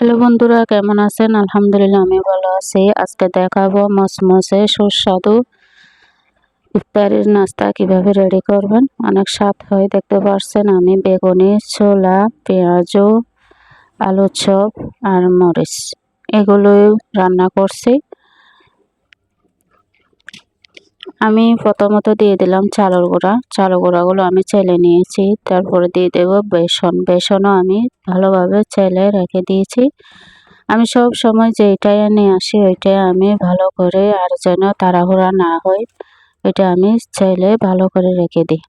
Hello বন্ধুরা, কেমন আছেন? আলহামদুলিল্লাহ আমি ভালো আছি। আজকে দেখাবো মসমসে সুস্বাদু ইফতারির নাস্তা কীভাবে রেডি করবেন। অনেক স্বাদ হয়, দেখতে পারছেন আমি। বেগুনি, ছোলা পেঁয়াজও আলু চপ আর মরিচ। এগুলোই রান্না করছি। আমি প্রথমত দিয়ে দিলাম চালের গুঁড়া। চালের গুঁড়াগুলো আমি চেলে নিয়েছি। তারপরে দিয়ে দেব বেসন। বেসনও আমি ভালোভাবে চেলে রেখে দিয়েছি। আমি সব সময় যেটাই নিয়ে আসি, ওইটাই আমি ভালো করে আর যেন তাড়াহুড়া না হয় এটা আমি চেলে ভালো করে রেখে দিই।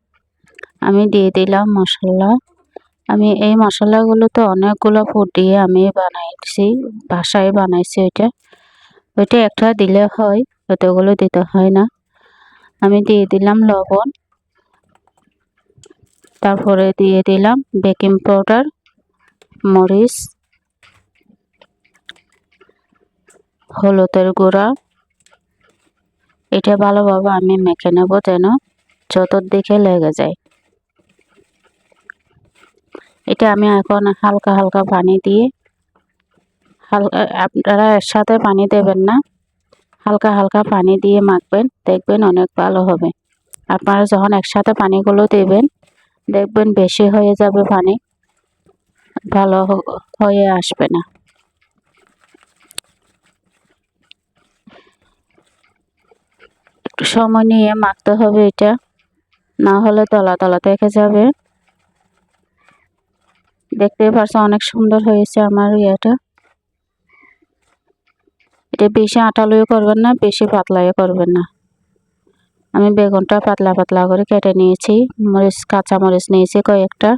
আমি দিয়ে দিলাম মশলা। আমি এই মশলাগুলো তো অনেকগুলো ফুটিয়ে আমি বানাইছি, বাসায় বানাইছি ওইটা। ওইটা একটা দিলে হয় ওটাগুলো দিতে হয় না। আমি দিয়ে দিলাম লবণ, তারপরে দিয়ে দিলাম বেকিং পাউডার, মরিচ, হলুদের গুঁড়া। এটা ভালোভাবে আমি মেখে নেব যেন চতুর্দিকে লেগে যায়। এটা আমি এখন হালকা হালকা পানি দিয়ে, হালকা, আপনারা একসাথে পানি দেবেন না। হালকা হালকা পানি দিয়ে মাখবেন, দেখবেন অনেক ভালো হবে। আপনারা যখন একসাথে পানিগুলো দেবেন, দেখবেন বেশি হয়ে যাবে পানি, ভালো হয়ে আসবে না। সময় নিয়ে মাখতে হবে এটা, না হলে তলা তলা থেকে যাবে। দেখতে পারছ অনেক সুন্দর হয়েছে আমার ইয়েটা। এটা বেশি আটালুও করবেন না, বেশি পাতলাও করবেন না। আমি বেগুনটা পাতলা পাতলা করে কেটে নিয়েছি, মরিচ, কাঁচা মরিচ নিয়েছি কয়েকটা।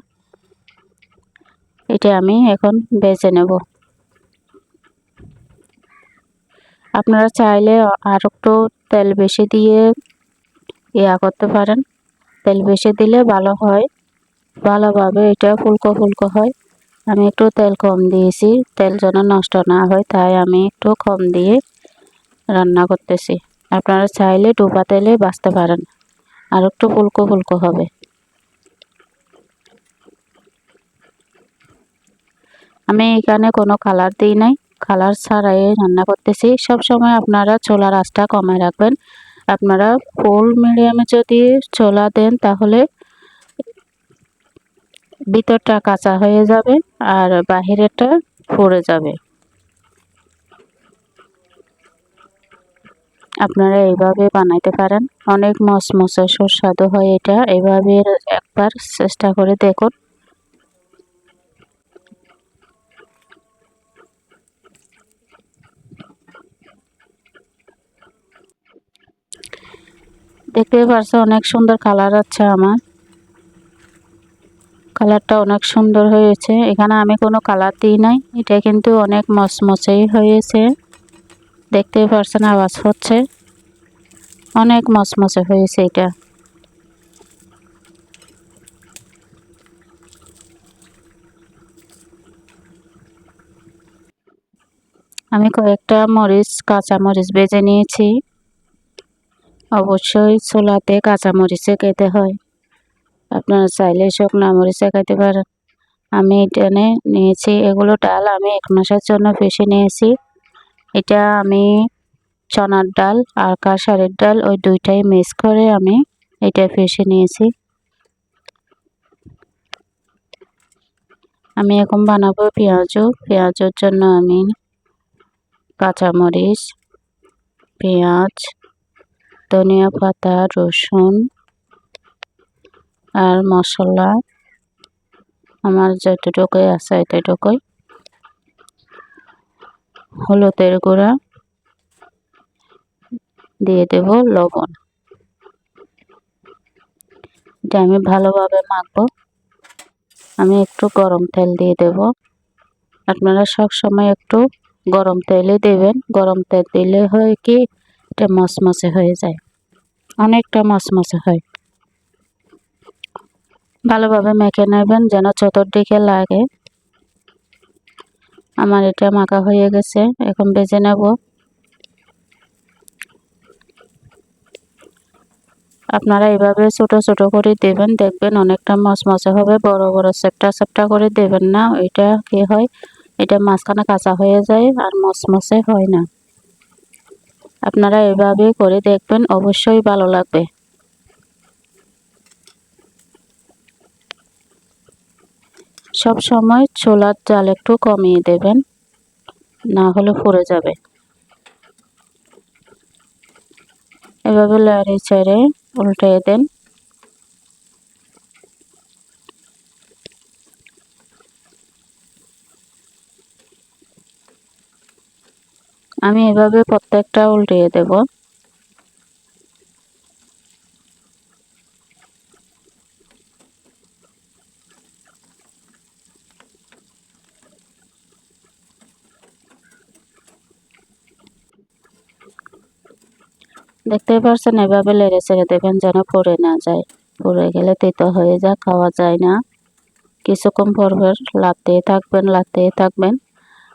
এটা আমি এখন বেজে নেব। আপনারা চাইলে আর একটু তেল বেশি দিয়ে ইয়া করতে পারেন। তেল বেশি দিলে ভালো হয়। ভালোভাবে এটা ফুলকো ফুলকো হয়। আমি একটু তেল কম দিয়েছি। তেল যেন নষ্ট না হয়, তাই আমি একটু কম দিয়ে রান্না করতেছি। আপনারা চাইলে ডুবা তেলে বাঁচতে পারেন। আর একটু ফুলকো ফুলকো হবে। আমি এখানে কোনো কালার দিই নাই। কালার ছাড়াই রান্না করতেছি। সব সময় আপনারা ছোলার আঁচটা কমায় রাখবেন। আপনারা ফুল মিডিয়ামে যদি ছোলা দেন, তাহলে ভিতরটা কাঁচা হয়ে যাবে আর বাহিরেরটা ফুরে যাবে। আপনারা এইভাবে বানাইতে পারেন। অনেক মসমসে সুস্বাদু হয় এটা। এইভাবে একবার চেষ্টা করে দেখুন। দেখতে পারছ অনেক সুন্দর কালার আছে আমার। কালারটা অনেক সুন্দর হয়েছে। এখানে আমি কোনো কালার দিই নাই। এটা কিন্তু অনেক মচমচেই হয়েছে। দেখতে পারছেন আওয়াজ হচ্ছে। অনেক মচমচে হয়েছে এটা। আমি কয়েকটা মরিচ কাঁচা মরিচ বেজে নিয়েছি। অবশ্যই চুলাতে কাঁচা মরিচে খেতে হয়। আপনারা চাইলে শুকনো মরিচে খাইতে পারেন। আমি এটা নিয়েছি এগুলো ডাল, আমি এক মাসের জন্য পেশে নিয়েছি। এটা আমি চনার ডাল আর কাঁসারের ডাল, ওই দুইটাই মিক্স করে আমি এটা পেশে নিয়েছি। আমি এখন বানাবো পেঁয়াজও। পেঁয়াজের জন্য আমি কাঁচামরিচ, পেঁয়াজ, ধনিয়া পাতা, রসুন আর মশলা আমার যতটুকুই আছে এতটুকুই। হলুদের গুঁড়া দিয়ে দেব লবণ। এটা আমি ভালোভাবে মাখবো। আমি একটু গরম তেল দিয়ে দেব। আপনারা সব সময় একটু গরম তেলে দেবেন। গরম তেল দিলে হয় কি, এটা মচমচে হয়ে যায়। অনেকটা মচমচে হয়। ভালোভাবে মেখে নেবেন, যেন চতুর্দিকে লাগে। আমার এটা মাখা হয়ে গেছে, এখন বেজে নেব। আপনারা এভাবে ছোট ছোট করে দেবেন, দেখবেন অনেকটা মচমচে হবে, বড় বড় সেপটা সেপটা করে দেবেন না ওইটা কি হয়, এটা মাঝখানে কাঁচা হয়ে যায় আর মসমসে হয় না। আপনারা এভাবে করে দেখবেন, অবশ্যই ভালো লাগবে। সব সময় ছোলার জাল একটু কমিয়ে দেবেন, না হলে পুড়ে যাবে। এভাবে লাড়ি ছেড়ে উল্টে দেন। আমি এভাবে প্রত্যেকটা উল্টিয়ে দেব। দেখতে পারছেন, এভাবে লেড়ে ছেড়ে দেবেন যেন পড়ে না যায়। পড়ে গেলে তেতো হয়ে যা খাওয়া যায় না। কিছুক্ষণ পর পর লাড়তেই থাকবেন লাড়তেই থাকবেন।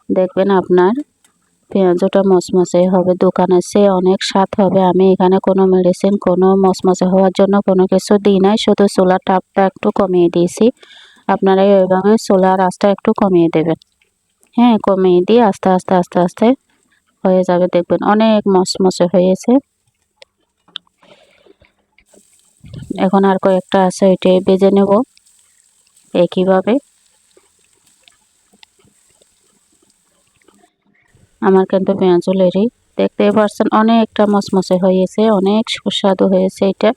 দেখবেন আপনার পেঁয়াজটা মচমচে হবে দোকানের চেয়ে অনেক স্বাদ হবে। আমি এখানে কোনো মেডিসিন কোনো মচমচে হওয়ার জন্য কোনো কিছু দিই নাই, শুধু চুলার তাপটা একটু কমিয়ে দিয়েছি। আপনারা এইভাবে চুলার আঁচটা একটু কমিয়ে দেবেন। হ্যাঁ কমিয়ে দিয়ে আস্তে আস্তে আস্তে আস্তে হয়ে যাবে, দেখবেন অনেক মচমচে হয়েছে। এখন আর কয়েকটা আছে, ওইটাই বেজে নেব। একইভাবে আমার কিন্তু পেঁয়াজুলেরই। দেখতেই পারছেন, অনেকটা মচমচে হয়েছে, অনেক সুস্বাদু হয়েছে এটা।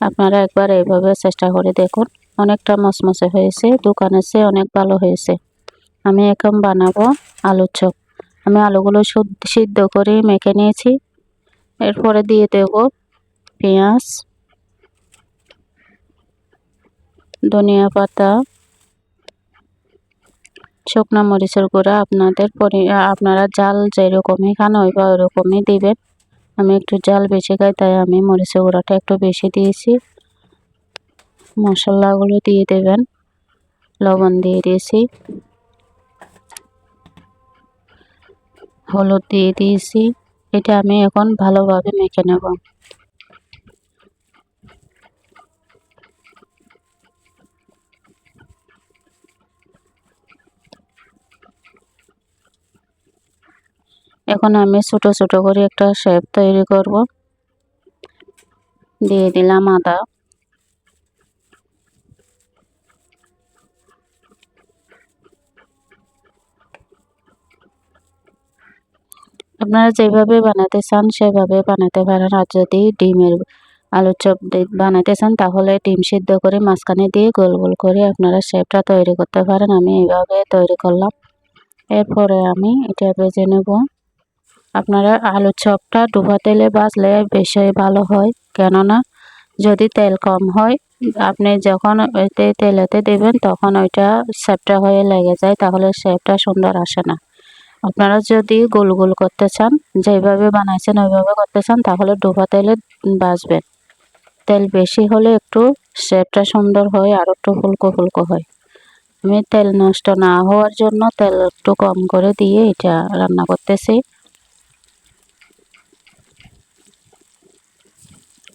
আপনারা একবার এইভাবে চেষ্টা করে দেখুন, অনেকটা মচমচে হয়েছে, দোকানের চেয়ে অনেক ভালো হয়েছে। আমি এখন বানাবো আলুর চপ। আমি আলুগুলো সিদ্ধ করে মেখে নিয়েছি। এরপরে দিয়ে দেব পেঁয়াজ। ধনিয়া পাতা, শুকনা মরিচের গুঁড়া আপনাদের পরি আপনারা জাল যেরকমই খান ওই বা ওরকমই দিবেন। আমি একটু জাল বেশি খাই, তাই আমি মরিচের গুঁড়াটা একটু বেশি দিয়েছি। মশলাগুলো দিয়ে দেবেন, লবণ দিয়ে দিয়েছি। হলুদ দিয়ে দিয়েছি। এটা আমি এখন ভালোভাবে মেখে নেব। এখন আমি ছোট ছোট করে একটা শেপ তৈরি করব। দিয়ে দিলাম আদা। আপনারা যেভাবে বানাতে চান, সেভাবে বানাতে পারেন। আর যদি ডিমের আলুর চপ বানাতে চান, তাহলে ডিম সিদ্ধ করে মাঝখানে দিয়ে গোল গোল করে আপনারা শেপটা তৈরি করতে পারেন। আমি এইভাবে তৈরি করলাম। এরপরে আমি এটা বেজে নেব। আপনারা আলুর চপটা ডুবা তেলে বাজলে বেশি ভালো হয়। কেননা, যদি তেল কম হয়, আপনি যখন ওইতে তেলেতে দেবেন, তখন ওইটা শেপটা হয়ে লেগে যায়, তাহলে শেপটা সুন্দর আসে না। আপনারা যদি গোল গোল করতে চান, যেভাবে বানাইছেন, ওইভাবে করতে চান, তাহলে ডুবা তেলে বাজবেন। তেল বেশি হলে একটু শেপটা সুন্দর হয়, আর একটু ফুলকো ফুলকো হয়। আমি তেল নষ্ট না হওয়ার জন্য তেল একটু কম করে দিয়ে এটা রান্না করতেছি।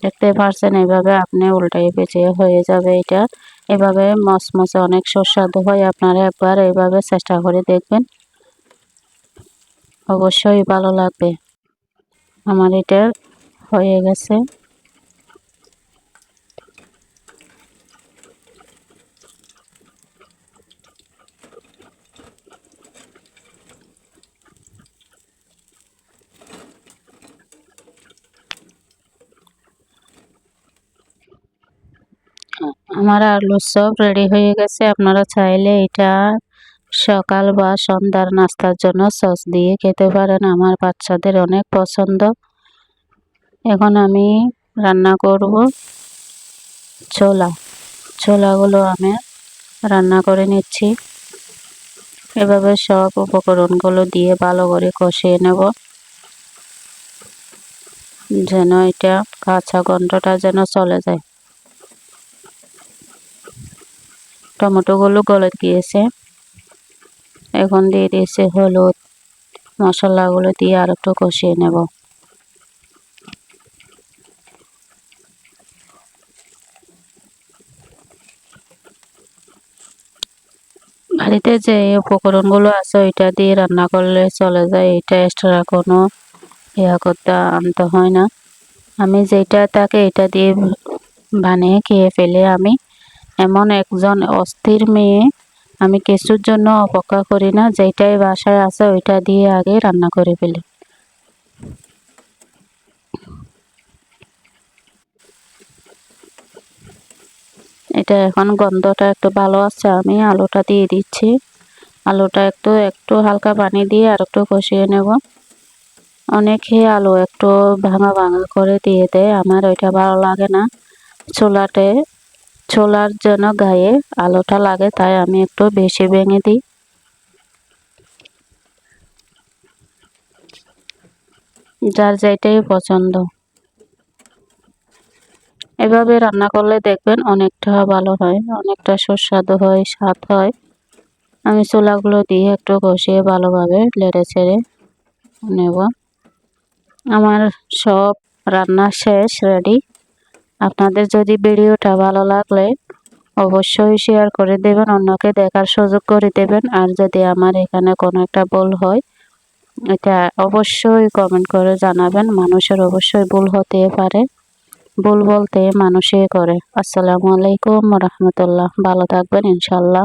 দেখতে পারছেন, এভাবে আপনি উল্টাই পেঁচে হয়ে যাবে এটা। এভাবে মচমচে অনেক সুস্বাদু হয় আপনারা একবার এইভাবে চেষ্টা করে দেখবেন। অবশ্যই ভালো লাগবে। আমার এটা হয়ে গেছে। আমার আলুর চপ রেডি হয়ে গেছে। আপনারা চাইলে এটা সকাল বা সন্ধ্যার নাস্তার জন্য সস দিয়ে খেতে পারেন। আমার বাচ্চাদের অনেক পছন্দ। এখন আমি রান্না করব। ছোলা। ছোলাগুলো আমি রান্না করে নিচ্ছি। এভাবে সব উপকরণগুলো দিয়ে ভালো করে কষিয়ে নেব। যেন এটা কাঁচা গন্ধটা যেন চলে যায়। টমেটোগুলো গলে গিয়েছে। এখন দিয়ে দিয়েছে হলুদ মশলাগুলো দিয়ে আর একটু কষিয়ে নেব। বাড়িতে যে উপকরণগুলো আছে, ওইটা দিয়ে রান্না করলে চলে যায়। এটা এক্সট্রা কোনো ইয়া করতে আনতে হয় না। আমি যেটা থাকে এটা দিয়ে বানিয়ে খেয়ে ফেলে আমি। এমন একজন অস্থির মেয়ে আমি কিছুর জন্য অপেক্ষা করি না যেটাই বাসায় আছে ওইটা দিয়ে আগে রান্না করে ফেলি। এটা এখন গন্ধটা একটু ভালো আছে, আমি আলুটা দিয়ে দিচ্ছি। আলুটা একটু একটু হালকা পানি দিয়ে আর একটু কষিয়ে নেব। অনেকে আলু একটু ভাঙা ভাঙা করে দিয়ে দেয়, আমার ওইটা ভালো লাগে না। ছোলাতে ছোলার জন্য গায়ে আলোটা লাগে, তাই আমি একটু বেশি ভেঙে দিই। যার যেটাই পছন্দ। এভাবে রান্না করলে দেখবেন অনেকটা ভালো হয়, অনেকটা সুস্বাদু হয়, স্বাদ হয়। আমি চোলাগুলো দিয়ে একটু কষিয়ে ভালোভাবে লেড়ে ছেড়ে নেব। আমার সব রান্না শেষ রেডি আপনাদের যদি ভিডিওটা ভালো লাগলে অবশ্যই শেয়ার করে দেবেন, অন্যকে দেখার সুযোগ করে দেবেন। আর যদি আমার এখানে কোনো একটা ভুল হয়, এটা অবশ্যই কমেন্ট করে জানাবেন। মানুষের অবশ্যই ভুল হতে পারে। ভুল বলতে মানুষই করে। আসসালামু আলাইকুম রহমতুল্লাহ। ভালো থাকবেন ইনশাল্লাহ